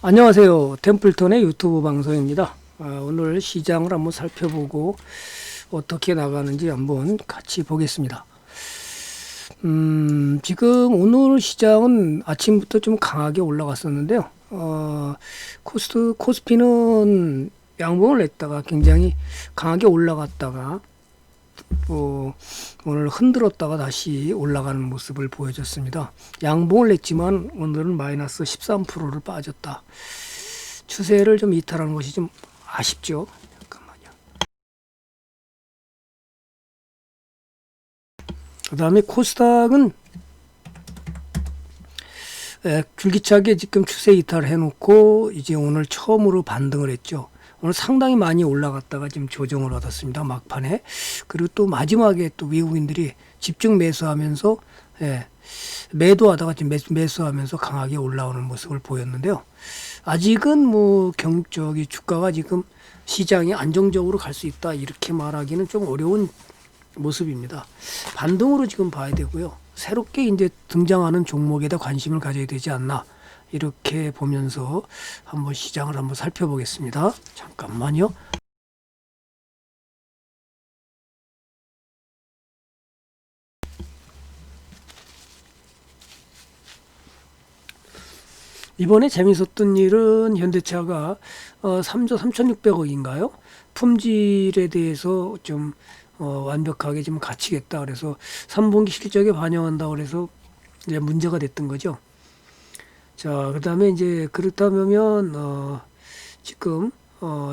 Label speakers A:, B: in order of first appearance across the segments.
A: 안녕하세요. 템플턴의 유튜브 방송입니다. 아, 오늘 시장을 한번 살펴보고 어떻게 나가는지 한번 같이 보겠습니다. 음, 지금 오늘 시장은 아침부터 좀 강하게 올라갔었는데요. 어, 코스트, 코스피는 양봉을 냈다가 굉장히 강하게 올라갔다가 또 오늘 흔들었다가 다시 올라가는 모습을 보여줬습니다. 양봉을 냈지만 오늘은 마이너스 13%를 빠졌다. 추세를 좀 이탈하는 것이 좀 아쉽죠. 잠깐만요. 그 다음에 코스닥은 에, 줄기차게 지금 추세 이탈을 해놓고 이제 오늘 처음으로 반등을 했죠. 오늘 상당히 많이 올라갔다가 지금 조정을 얻었습니다. 막판에. 그리고 또 마지막에 또 외국인들이 집중 매수하면서 예, 매도하다가 지금 매수, 매수하면서 강하게 올라오는 모습을 보였는데요. 아직은 뭐 경, 저기 주가가 지금 시장이 안정적으로 갈 수 있다 이렇게 말하기는 좀 어려운 모습입니다. 반등으로 지금 봐야 되고요. 새롭게 이제 등장하는 종목에다 관심을 가져야 되지 않나 이렇게 보면서 한번 시장을 한번 살펴보겠습니다. 잠깐만요. 이번에 재밌었던 일은 현대차가 어, 3조 3,600억인가요? 품질에 대해서 좀 어, 완벽하게 좀 갖추겠다. 그래서 3분기 실적에 반영한다. 그래서 이제 문제가 됐던 거죠. 자, 그 다음에 이제 그렇다면, 어, 지금, 어,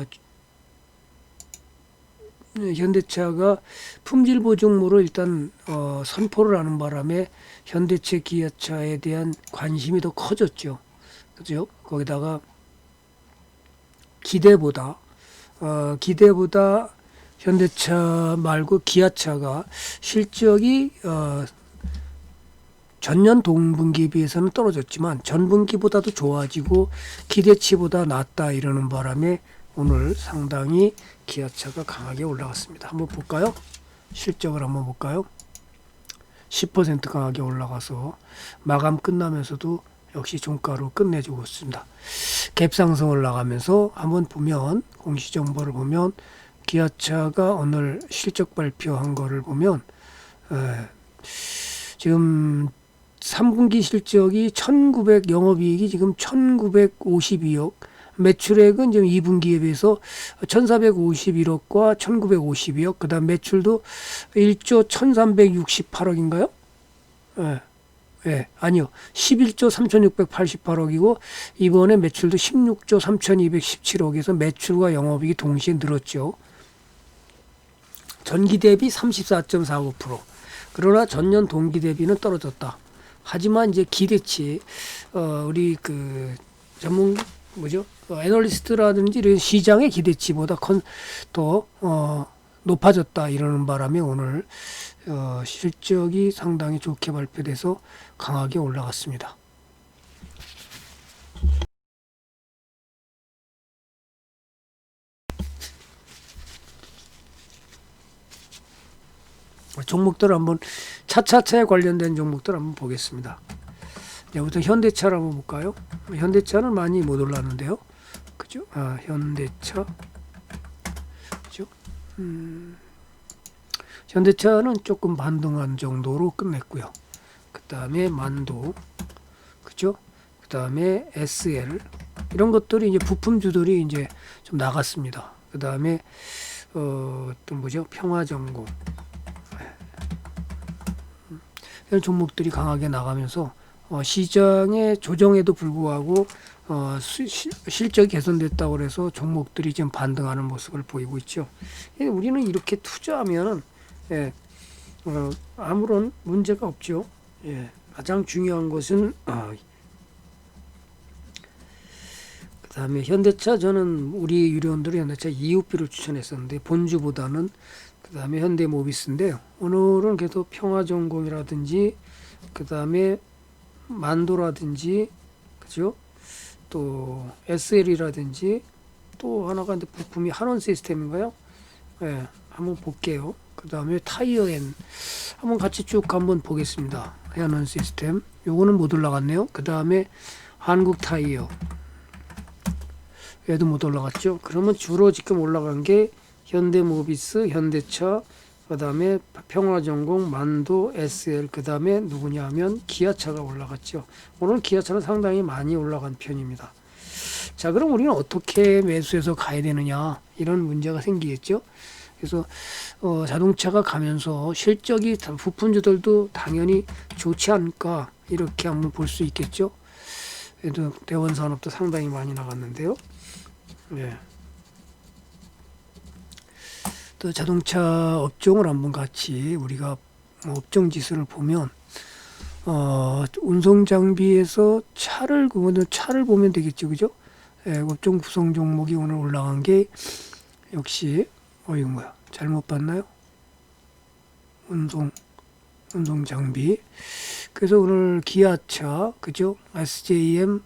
A: 현대차가 품질 보증모를 일단, 어, 선포를 하는 바람에 현대차, 기아차에 대한 관심이 더 커졌죠. 그죠? 거기다가 기대보다, 어, 기대보다 현대차 말고 기아차가 실적이, 어, 전년 동분기에 비해서는 떨어졌지만 전분기보다도 좋아지고 기대치보다 낫다 이러는 바람에 오늘 상당히 기아차가 강하게 올라갔습니다. 한번 볼까요? 실적을 한번 볼까요? 10% 강하게 올라가서 마감 끝나면서도 역시 종가로 끝내주고 있습니다. 갭 상승을 나가면서 한번 보면 공시 정보를 보면 기아차가 오늘 실적 발표한 거를 보면 에, 지금 3분기 실적이 1900 영업이익이 지금 1952억 매출액은 지금 2분기에 비해서 1451억과 1952억 그다음 매출도 1조 1368억인가요? 예. 예, 아니요. 11조 3688억이고 이번에 매출도 16조 3217억에서 매출과 영업이익이 동시에 늘었죠. 전기 대비 34.49%. 그러나 전년 동기 대비는 떨어졌다. 하지만 이제 기대치 어 우리 그 전문 뭐죠 어, 애널리스트라든지 이런 시장의 기대치보다 컨더 높아졌다 이러는 바람에 오늘 어 실적이 상당히 좋게 발표돼서 강하게 올라갔습니다. 종목들을 한번 차차차에 관련된 종목들 한번 보겠습니다. 여기부터 현대차를 한번 볼까요? 현대차는 많이 못 올랐는데요. 그죠? 아, 현대차. 그죠? 음, 현대차는 조금 반등한 정도로 끝냈고요. 그 다음에 만도. 그죠? 그 다음에 SL. 이런 것들이 이제 부품주들이 이제 좀 나갔습니다. 그 다음에 어, 또 뭐죠? 평화전공. 이런 종목들이 강하게 나가면서 어, 시장의 조정에도 불구하고 어, 수, 시, 실적이 개선됐다고 그래서 종목들이 지금 반등하는 모습을 보이고 있죠. 예, 우리는 이렇게 투자하면은 예, 어, 아무런 문제가 없죠. 예, 가장 중요한 것은 어, 그다음에 현대차 저는 우리 유료원들이 현대차 이웃비를 추천했었는데 본주보다는 그 다음에 현대모비스인데요. 오늘은 계속 평화전공이라든지 그 다음에 만도라든지 그죠? 또 SL이라든지 또 하나가 이제 부품이 한원 시스템인가요? 예, 네, 한번 볼게요. 그 다음에 타이어 엔 한번 같이 쭉 한번 보겠습니다. 한원 시스템. 요거는 못 올라갔네요. 그 다음에 한국 타이어. 얘도 못 올라갔죠. 그러면 주로 지금 올라간 게 현대모비스, 현대차, 그 다음에 평화전공, 만도, SL, 그 다음에 누구냐 하면 기아차가 올라갔죠. 오늘 기아차는 상당히 많이 올라간 편입니다. 자, 그럼 우리는 어떻게 매수해서 가야 되느냐 이런 문제가 생기겠죠. 그래서 어, 자동차가 가면서 실적이 다- 부품 주들도 당연히 좋지 않을까 이렇게 한번 볼 수 있겠죠. 그래도 대원 산업도 상당히 많이 나갔는데요. 예. 또 자동차 업종을 한번 같이 우리가 업종 지수를 보면 어, 운송 장비에서 차를 그거는 차를 보면 되겠죠, 그죠? 예, 업종 구성 종목이 오늘 올라간 게 역시 어 이거 뭐야? 잘못 봤나요? 운송 운송 장비. 그래서 오늘 기아차 그죠? SJM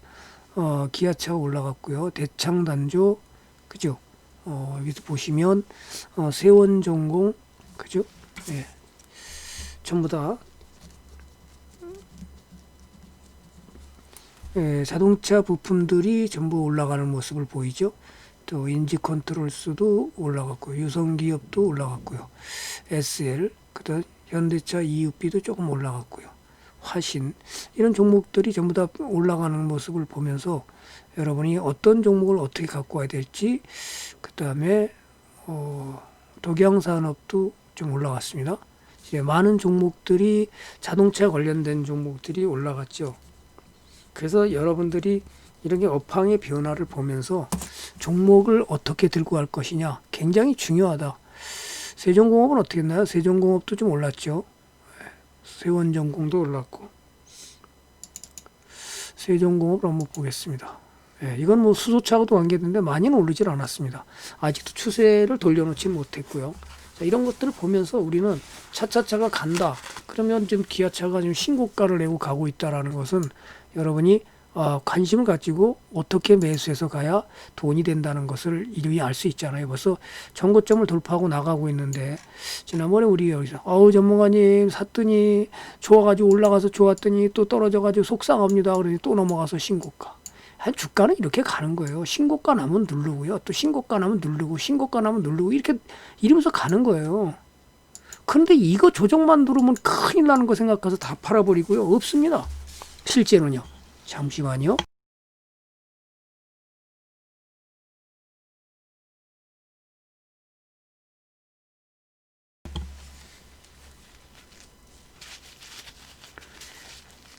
A: 어, 기아차가 올라갔고요. 대창 단조 그죠? 어, 여기서 보시면 어, 세원전공 그죠? 예. 전부 다 예, 자동차 부품들이 전부 올라가는 모습을 보이죠. 또 인지 컨트롤스도 올라갔고 유성기업도 올라갔고요. SL 그다음 현대차 EUP도 조금 올라갔고요. 화신 이런 종목들이 전부 다 올라가는 모습을 보면서 여러분이 어떤 종목을 어떻게 갖고 와야 될지 그 다음에 어, 독양산업도 좀 올라갔습니다. 이제 많은 종목들이 자동차 관련된 종목들이 올라갔죠. 그래서 여러분들이 이런 게 업황의 변화를 보면서 종목을 어떻게 들고 갈 것이냐 굉장히 중요하다. 세종공업은 어떻게 했나요? 세종공업도 좀 올랐죠. 세원전공도 올랐고 세종공업을 한번 보겠습니다. 예, 이건 뭐 수소차하고도 관계되는데 많이는 오르질 않았습니다. 아직도 추세를 돌려놓지 못했고요. 자, 이런 것들을 보면서 우리는 차차차가 간다. 그러면 지금 기아차가 지금 신고가를 내고 가고 있다라는 것은 여러분이 어, 관심을 가지고 어떻게 매수해서 가야 돈이 된다는 것을 이미 알 수 있잖아요. 벌써 전고점을 돌파하고 나가고 있는데 지난번에 우리 여기서 어우 전문가님 샀더니 좋아가지고 올라가서 좋았더니 또 떨어져가지고 속상합니다. 그러니 또 넘어가서 신고가. 한 주가는 이렇게 가는 거예요. 신고가 나면 누르고요. 또 신고가 나면 누르고 신고가 나면 누르고 이렇게 이러면서 가는 거예요. 그런데 이거 조정만 누르면 큰일 나는 거 생각해서 다 팔아버리고요. 없습니다. 실제로는요. 잠시만요.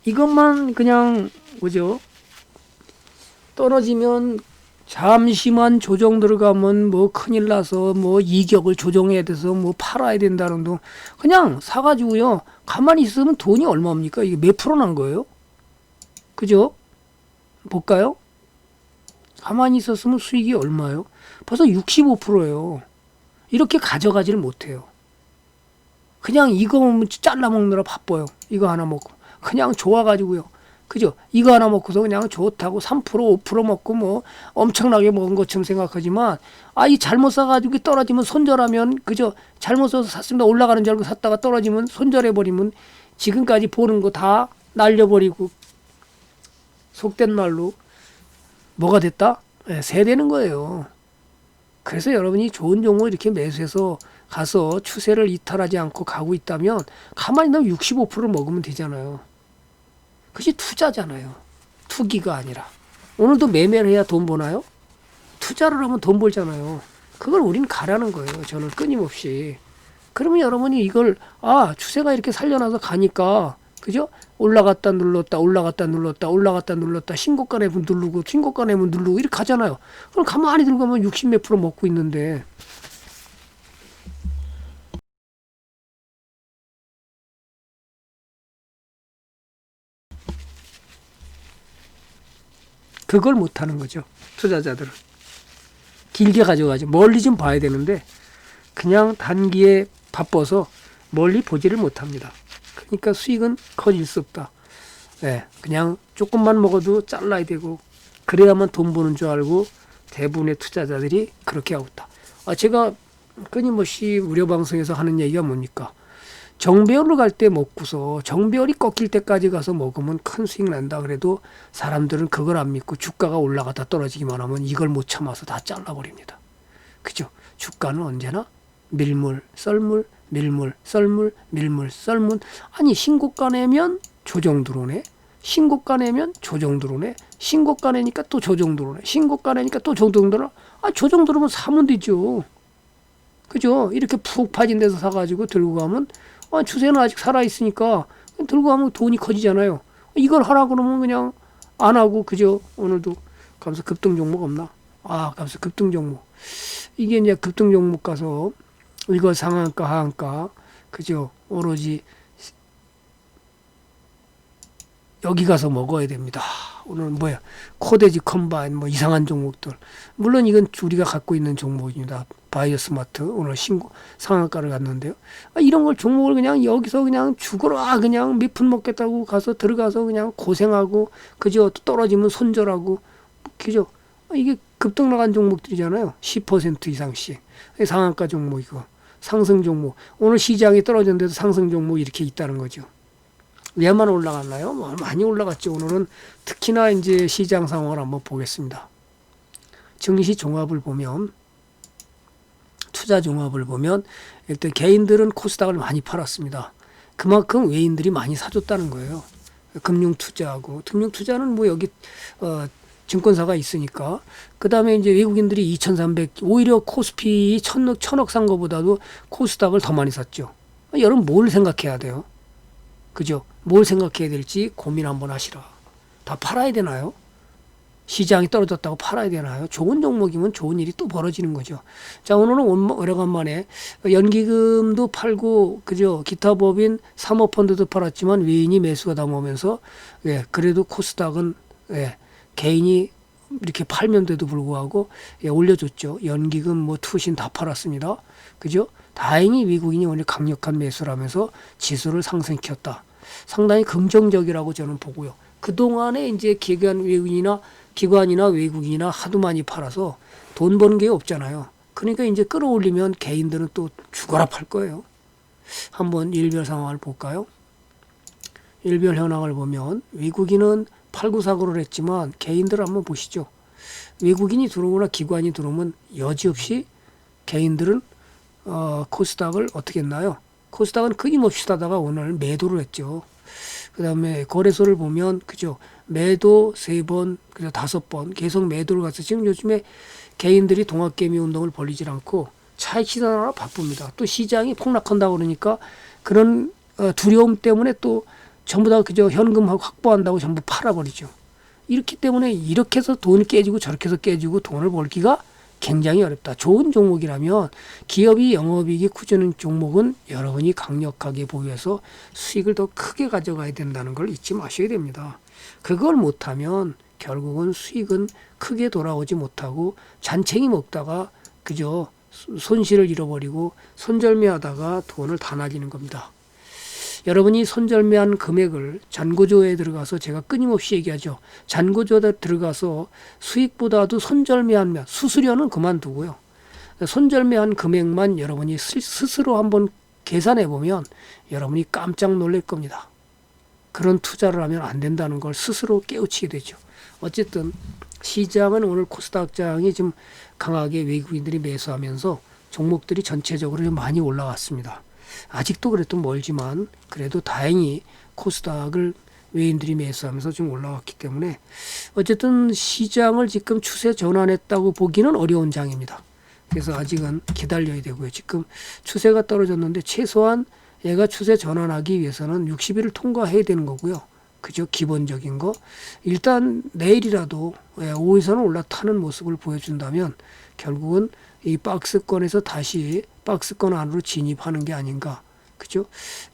A: 이것만 그냥 뭐죠? 떨어지면 잠시만 조정 들어가면 뭐 큰일 나서 뭐 이격을 조정해야 돼서 뭐 팔아야 된다는 둥 그냥 사가지고요 가만히 있으면 돈이 얼마입니까 이게 몇 프로 난 거예요 그죠? 볼까요? 가만히 있었으면 수익이 얼마요? 벌써 65%예요. 이렇게 가져가지를 못해요. 그냥 이거 잘라 먹느라 바빠요. 이거 하나 먹고. 그냥 좋아가지고요. 그죠? 이거 하나 먹고서 그냥 좋다고 3% 5% 먹고 뭐 엄청나게 먹은 것처럼 생각하지만 아 이 잘못 사가지고 떨어지면 손절하면 그죠? 잘못 사서 샀습니다. 올라가는 줄 알고 샀다가 떨어지면 손절해 버리면 지금까지 보는 거 다 날려버리고 속된 말로 뭐가 됐다? 네, 세되는 거예요. 그래서 여러분이 좋은 종목 이렇게 매수해서 가서 추세를 이탈하지 않고 가고 있다면 가만히 넣으면 65% 먹으면 되잖아요. 그것이 투자잖아요. 투기가 아니라. 오늘도 매매를 해야 돈 버나요? 투자를 하면 돈 벌잖아요. 그걸 우린 가라는 거예요. 저는 끊임없이. 그러면 여러분이 이걸, 아, 추세가 이렇게 살려놔서 가니까, 그죠? 올라갔다 눌렀다, 올라갔다 눌렀다, 올라갔다 눌렀다, 신고가 내면 누르고, 신고가 내면 누르고, 이렇게 가잖아요. 그럼 가만히 들고 가면 60몇 프로 먹고 있는데, 그걸 못 하는 거죠. 투자자들은. 길게 가져가죠. 멀리 좀 봐야 되는데 그냥 단기에 바빠서 멀리 보지를 못합니다. 그러니까 수익은 커질 수 없다. 네, 그냥 조금만 먹어도 잘라야 되고 그래야만 돈 버는 줄 알고 대부분의 투자자들이 그렇게 하고 있다. 아, 제가 끊임없이 무료 방송에서 하는 얘기가 뭡니까? 정배열로 갈 때 먹고서 정배열이 꺾일 때까지 가서 먹으면 큰 수익 난다 그래도 사람들은 그걸 안 믿고 주가가 올라가다 떨어지기만 하면 이걸 못 참아서 다 잘라버립니다. 그죠? 주가는 언제나 밀물, 썰물, 밀물, 썰물, 밀물, 썰물. 아니 신고가 내면 조정 들어오네. 신고가 내면 조정 들어오네. 신고가 내니까 또 조정 들어오네. 신고가 내니까 또 조정 들어. 아 조정 들어오면 사면 되죠. 그죠? 이렇게 푹 파진 데서 사가지고 들고 가면 아, 추세는 아직 살아 있으니까 들고 가면 돈이 커지잖아요. 이걸 하라 그러면 그냥 안 하고 그죠? 오늘도 감사 급등 종목 없나? 아, 감사 급등 종목. 이게 이제 급등 종목 가서 이거 상한가 하한가 그죠? 오로지 여기 가서 먹어야 됩니다. 오늘 뭐야 코데지 컴바인 뭐 이상한 종목들 물론 이건 우리가 갖고 있는 종목입니다. 바이오스마트 오늘 신고 상한가를 갔는데요. 아, 이런 걸 종목을 그냥 여기서 그냥 죽어라 그냥 몇 푼 먹겠다고 가서 들어가서 그냥 고생하고 그저 떨어지면 손절하고 그죠? 아, 이게 급등 나간 종목들이잖아요. 10% 이상씩 상한가 종목이고 상승 종목 오늘 시장이 떨어졌는데도 상승 종목 이렇게 있다는 거죠. 왜만 올라갔나요? 뭐 많이 올라갔죠. 오늘은 특히나 이제 시장 상황을 한번 보겠습니다. 증시 종합을 보면 투자 종합을 보면 일단 개인들은 코스닥을 많이 팔았습니다. 그만큼 외인들이 많이 사줬다는 거예요. 금융 투자하고 금융 투자는 뭐 여기 어 증권사가 있으니까 그 다음에 이제 외국인들이 2,300 오히려 코스피 천억 천억 산 거보다도 코스닥을 더 많이 샀죠. 여러분 뭘 생각해야 돼요? 그죠? 뭘 생각해야 될지 고민 한번 하시라. 다 팔아야 되나요? 시장이 떨어졌다고 팔아야 되나요? 좋은 종목이면 좋은 일이 또 벌어지는 거죠. 자, 오늘은 오래간만에 연기금도 팔고, 그죠? 기타 법인 사모펀드도 팔았지만 외인이 매수가 담으면서, 예, 그래도 코스닥은, 예, 개인이 이렇게 팔면돼도 불구하고, 예, 올려줬죠. 연기금 뭐 투신 다 팔았습니다. 그죠? 다행히 미국인이 오늘 강력한 매수를 하면서 지수를 상승시켰다. 상당히 긍정적이라고 저는 보고요. 그동안에 이제 기관 외국인이나 기관이나 외국인이나 하도 많이 팔아서 돈 버는 게 없잖아요. 그러니까 이제 끌어올리면 개인들은 또 죽어라 팔 거예요. 한번 일별 상황을 볼까요? 일별 현황을 보면 외국인은 팔구사고를 했지만 개인들 한번 보시죠. 외국인이 들어오거나 기관이 들어오면 여지없이 개인들은 어, 코스닥을 어떻게 했나요? 코스닥은 끊임없이 따다가 오늘 매도를 했죠. 그 다음에 거래소를 보면, 그죠. 매도 세 번, 그죠. 다섯 번 계속 매도를 가서 지금 요즘에 개인들이 동학개미 운동을 벌리질 않고 차익 실현하느라 바쁩니다. 또 시장이 폭락한다고 그러니까 그런 어, 두려움 때문에 또 전부 다 그저 현금 확보한다고 전부 팔아버리죠. 이렇기 때문에 이렇게 해서 돈이 깨지고 저렇게 해서 깨지고 돈을 벌기가 굉장히 어렵다. 좋은 종목이라면 기업이 영업이익이 꾸준한 종목은 여러분이 강력하게 보유해서 수익을 더 크게 가져가야 된다는 걸 잊지 마셔야 됩니다. 그걸 못하면 결국은 수익은 크게 돌아오지 못하고 잔챙이 먹다가 그저 손실을 잃어버리고 손절매하다가 돈을 다 날리는 겁니다. 여러분이 손절매한 금액을 잔고조에 들어가서 제가 끊임없이 얘기하죠. 잔고조에 들어가서 수익보다도 손절매한 수수료는 그만두고요. 손절매한 금액만 여러분이 스스로 한번 계산해 보면 여러분이 깜짝 놀랄 겁니다. 그런 투자를 하면 안 된다는 걸 스스로 깨우치게 되죠. 어쨌든 시장은 오늘 코스닥장이 좀 강하게 외국인들이 매수하면서 종목들이 전체적으로 좀 많이 올라왔습니다. 아직도 그래도 멀지만 그래도 다행히 코스닥을 외인들이 매수하면서 좀 올라왔기 때문에 어쨌든 시장을 지금 추세 전환했다고 보기는 어려운 장입니다. 그래서 아직은 기다려야 되고요. 지금 추세가 떨어졌는데 최소한 얘가 추세 전환하기 위해서는 60일을 통과해야 되는 거고요. 그죠? 기본적인 거. 일단 내일이라도 5에서는 올라타는 모습을 보여준다면 결국은 이 박스권에서 다시 박스권 안으로 진입하는 게 아닌가. 그죠?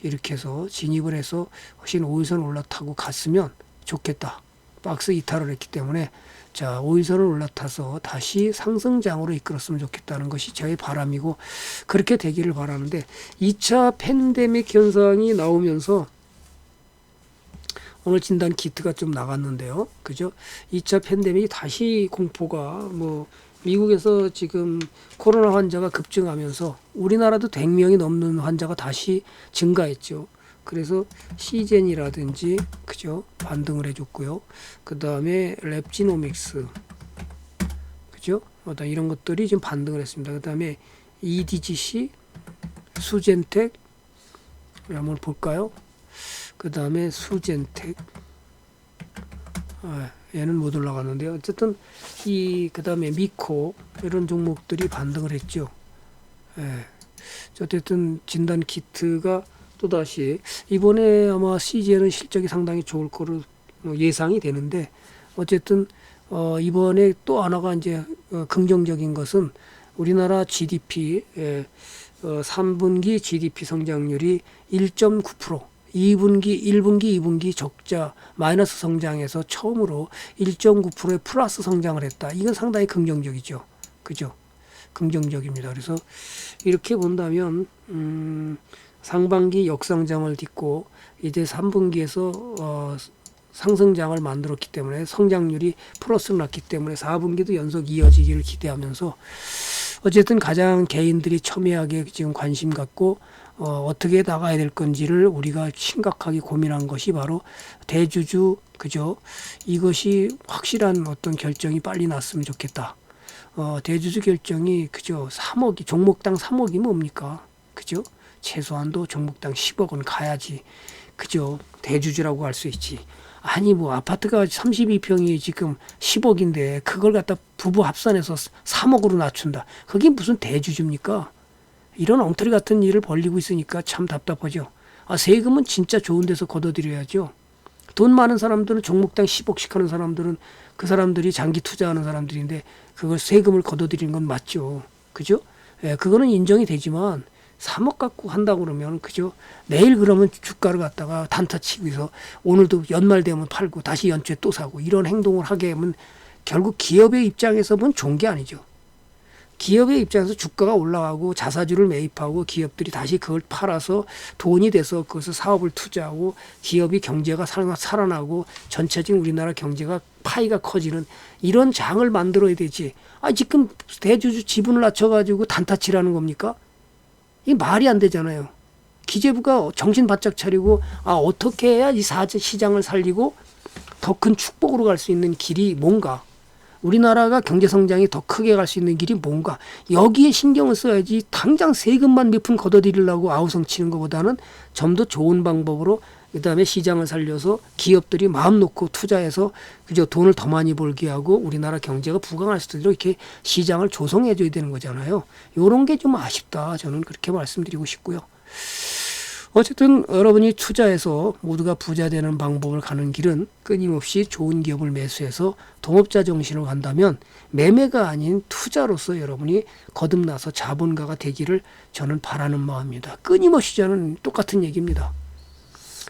A: 이렇게 해서 진입을 해서 훨씬 5일선 올라타고 갔으면 좋겠다. 박스 이탈을 했기 때문에 자, 5일선을 올라타서 다시 상승장으로 이끌었으면 좋겠다는 것이 저의 바람이고 그렇게 되기를 바라는데 2차 팬데믹 현상이 나오면서 오늘 진단 키트가 좀 나갔는데요. 그죠? 2차 팬데믹이 다시 공포가 뭐 미국에서 지금 코로나 환자가 급증하면서 우리나라도 100명이 넘는 환자가 다시 증가했죠. 그래서 시젠이라든지 그죠 반등을 해줬고요. 그 다음에 랩지노믹스 그죠? 어떤 이런 것들이 지금 반등을 했습니다. 그 다음에 EDGC, 수젠텍 한번 볼까요? 그 다음에 수젠텍 아, 얘는 못 올라가는데요. 어쨌든 이 그 다음에 미코 이런 종목들이 반등을 했죠. 예. 어쨌든 진단 키트가 또 다시 이번에 아마 CGN은 실적이 상당히 좋을 거로 뭐 예상이 되는데 어쨌든 어 이번에 또 하나가 이제 어 긍정적인 것은 우리나라 GDP 예, 어 3분기 GDP 성장률이 1.9% 2분기, 1분기, 2분기 적자 마이너스 성장에서 처음으로 1.9%의 플러스 성장을 했다. 이건 상당히 긍정적이죠. 그죠? 긍정적입니다. 그래서 이렇게 본다면 음, 상반기 역상장을 딛고 이제 3분기에서 어, 상승장을 만들었기 때문에 성장률이 플러스를 났기 때문에 4분기도 연속 이어지기를 기대하면서 어쨌든 가장 개인들이 첨예하게 지금 관심 갖고 어, 어떻게 나가야 될 건지를 우리가 심각하게 고민한 것이 바로 대주주 그죠? 이것이 확실한 어떤 결정이 빨리 났으면 좋겠다. 어, 대주주 결정이 그죠? 3억이 종목당 3억이 뭡니까? 그죠? 최소한도 종목당 10억은 가야지. 그죠? 대주주라고 할 수 있지. 아니 뭐 아파트가 32평이 지금 10억인데 그걸 갖다 부부 합산해서 3억으로 낮춘다. 그게 무슨 대주주입니까 이런 엉터리 같은 일을 벌리고 있으니까 참 답답하죠 아 세금은 진짜 좋은 데서 걷어들여야죠 돈 많은 사람들은 종목당 10억씩 하는 사람들은 그 사람들이 장기 투자하는 사람들인데 그걸 세금을 걷어들이는 건 맞죠. 그죠? 예, 그거는 인정이 되지만 3억 갖고 한다고 그러면 그죠? 내일 그러면 주가를 갖다가 단타 치고 해서 오늘도 연말 되면 팔고 다시 연초에 또 사고 이런 행동을 하게 하면 결국 기업의 입장에서 보면 좋은 게 아니죠. 기업의 입장에서 주가가 올라가고 자사주를 매입하고 기업들이 다시 그걸 팔아서 돈이 돼서 그것을 사업을 투자하고 기업이 경제가 살아- 살아나고 전체적인 우리나라 경제가 파이가 커지는 이런 장을 만들어야 되지. 아 지금 대주주 지분을 낮춰가지고 단타치라는 겁니까? 이 말이 안 되잖아요. 기재부가 정신 바짝 차리고 아 어떻게 해야 이 사재 시장을 살리고 더 큰 축복으로 갈 수 있는 길이 뭔가 우리나라가 경제 성장이 더 크게 갈 수 있는 길이 뭔가 여기에 신경을 써야지 당장 세금만 몇 푼 걷어들이려고 아우성 치는 것보다는 좀 더 좋은 방법으로 그다음에 시장을 살려서 기업들이 마음 놓고 투자해서 그저 돈을 더 많이 벌게 하고 우리나라 경제가 부강할 수 있도록 이렇게 시장을 조성해 줘야 되는 거잖아요. 요런 게 좀 아쉽다. 저는 그렇게 말씀드리고 싶고요. 어쨌든 여러분이 투자해서 모두가 부자 되는 방법을 가는 길은 끊임없이 좋은 기업을 매수해서 동업자 정신으로 간다면 매매가 아닌 투자로서 여러분이 거듭나서 자본가가 되기를 저는 바라는 마음입니다. 끊임없이 저는 똑같은 얘기입니다.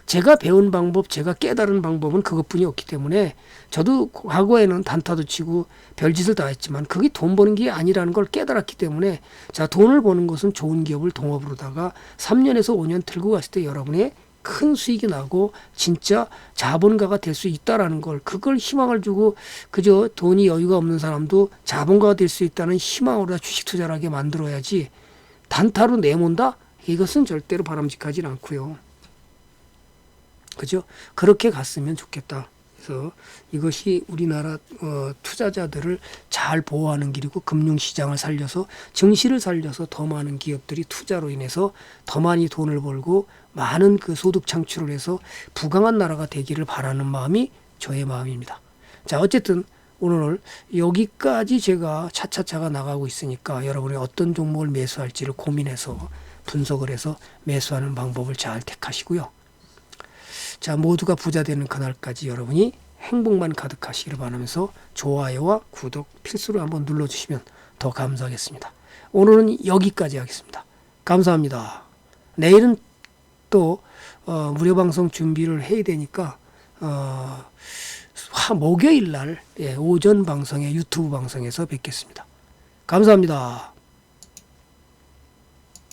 A: 제가 배운 방법, 제가 깨달은 방법은 그것뿐이 없기 때문에 저도 과거에는 단타도 치고 별짓을 다 했지만 그게 돈 버는 게 아니라는 걸 깨달았기 때문에 자 돈을 버는 것은 좋은 기업을 동업으로다가 3년에서 5년 들고 갔을 때 여러분의 큰 수익이 나고 진짜 자본가가 될 수 있다라는 걸 그걸 희망을 주고 그저 돈이 여유가 없는 사람도 자본가가 될 수 있다는 희망으로 주식 투자를 하게 만들어야지 단타로 내몬다 이것은 절대로 바람직하지 않고요. 그죠? 그렇게 갔으면 좋겠다. 그래서 이것이 우리나라 어, 투자자들을 잘 보호하는 길이고 금융시장을 살려서 증시를 살려서 더 많은 기업들이 투자로 인해서 더 많이 돈을 벌고 많은 그 소득 창출을 해서 부강한 나라가 되기를 바라는 마음이 저의 마음입니다. 자 어쨌든 오늘 여기까지 제가 차차차가 나가고 있으니까 여러분이 어떤 종목을 매수할지를 고민해서 분석을 해서 매수하는 방법을 잘 택하시고요. 자, 모두가 부자 되는 그날까지 여러분이 행복만 가득하시기를 바라면서 좋아요와 구독 필수로 한번 눌러주시면 더 감사하겠습니다. 오늘은 여기까지 하겠습니다. 감사합니다. 내일은 또 어, 무료 방송 준비를 해야 되니까 어, 화 목요일 날 예, 오전 방송에 유튜브 방송에서 뵙겠습니다. 감사합니다.